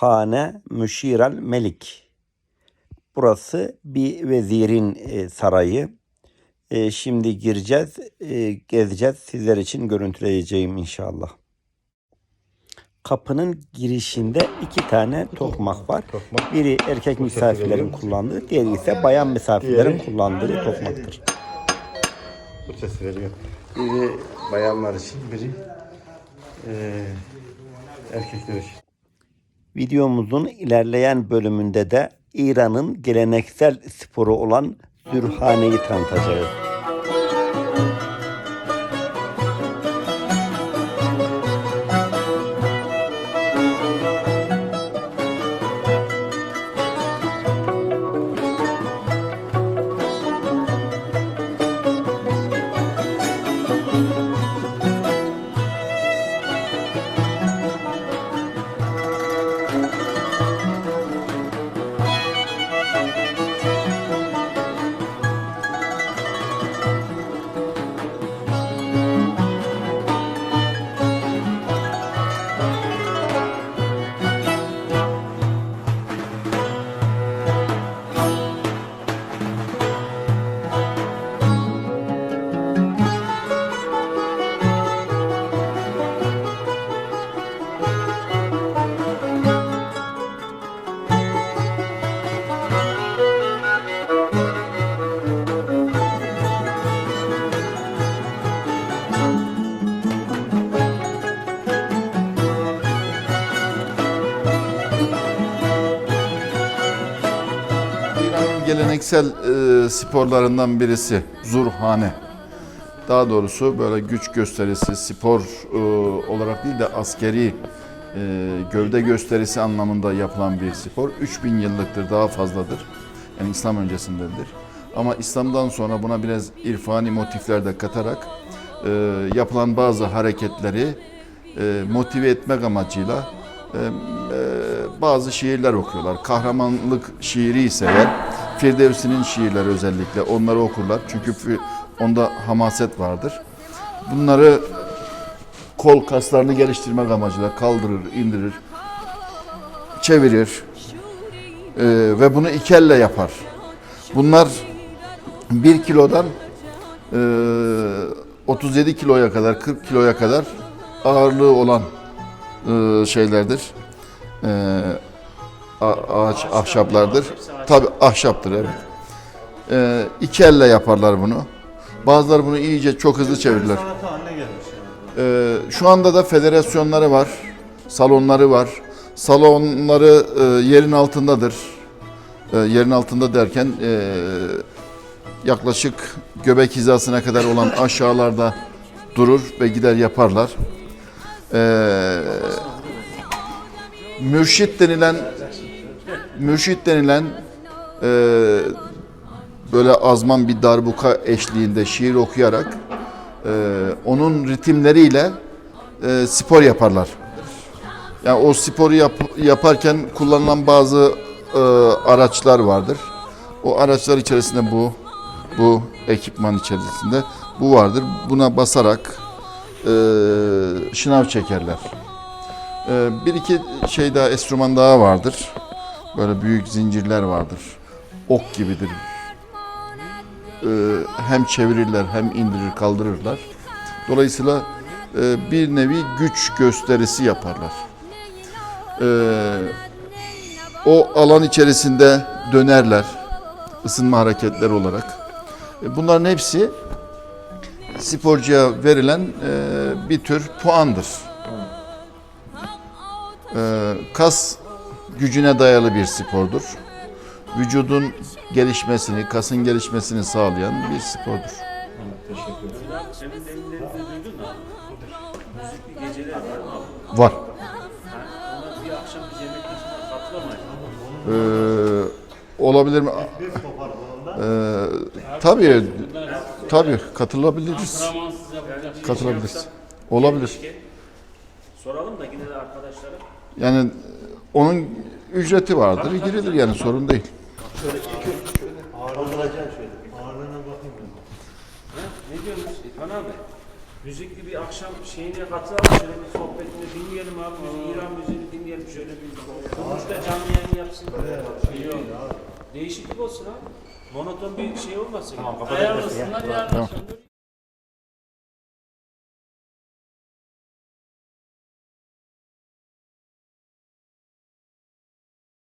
Zürhane Müşirel Melik. Burası bir vezirin e, sarayı. E, şimdi gireceğiz, e, gezeceğiz. Sizler için görüntüleyeceğim inşallah. Kapının girişinde iki tane tokmak var. Biri erkek misafirlerin kullandığı, diğeri ise bayan misafirlerin kullandığı tokmaktır. Sesi veriyor. Biri bayanlar için, biri eee erkekler için. Videomuzun ilerleyen bölümünde de İran'ın geleneksel sporu olan zürhaneyi tanıtacağız. Geleneksel e, sporlarından birisi zurhane. Daha doğrusu böyle güç gösterisi, spor e, olarak değil de askeri e, gövde gösterisi anlamında yapılan bir spor. 3000 yıllıktır, daha fazladır. Yani İslam öncesindedir. Ama İslam'dan sonra buna biraz irfani motifler de katarak e, yapılan bazı hareketleri e, motive etmek amacıyla e, e, bazı şiirler okuyorlar. Kahramanlık şiiri ise eğer Firdevsi'nin şiirleri özellikle onları okurlar. Çünkü onda hamaset vardır. Bunları kol kaslarını geliştirmek amacıyla kaldırır, indirir, çevirir e, ve bunu iki elle yapar. Bunlar bir kilodan e, 37 kiloya kadar, 40 kiloya kadar ağırlığı olan e, şeylerdir. E, a- ağaç, ahşaplardır. Tabi ahşaptır evet. E, iki elle yaparlar bunu. Bazıları bunu iyice çok hızlı çevirirler. Ee, şu anda da federasyonları var, salonları var. Salonları e, yerin altındadır. E, yerin altında derken e, yaklaşık göbek hizasına kadar olan aşağılarda durur ve gider yaparlar. E, mürşit denilen mürşit denilen e, böyle azman bir darbuka eşliğinde şiir okuyarak ee, onun ritimleriyle e, spor yaparlar. Yani o sporu yap- yaparken kullanılan bazı e, araçlar vardır. O araçlar içerisinde bu, bu ekipman içerisinde bu vardır. Buna basarak e, şınav çekerler. E, bir iki şey daha, enstrüman daha vardır. Böyle büyük zincirler vardır. Ok gibidir e, hem çevirirler hem indirir kaldırırlar. Dolayısıyla e, bir nevi güç gösterisi yaparlar. E, o alan içerisinde dönerler ısınma hareketleri olarak. E, Bunların hepsi sporcuya verilen e, bir tür puandır. E, kas gücüne dayalı bir spordur. Vücudun gelişmesini, kasın gelişmesini sağlayan bir spordur. Var. Ee, olabilir mi? Ee, tabii, tabii katılabiliriz. Katılabiliriz. Olabilir. Soralım da yine de arkadaşlara. Yani onun ücreti vardır, girilir yani sorun değil. Kaldıracağım şöyle. Ağırlığına bakayım ben. Ha? Ne diyorsunuz İrfan abi? Müzikli bir akşam şeyine katılalım. Şöyle bir sohbetini dinleyelim abi. Biz İran müziğini dinleyelim. Şöyle bir sonuçta canlı yayın yapsın. Şey yok. Değişiklik olsun ha. Monoton bir şey olmasın. Tamam. Ayarlasınlar akşam.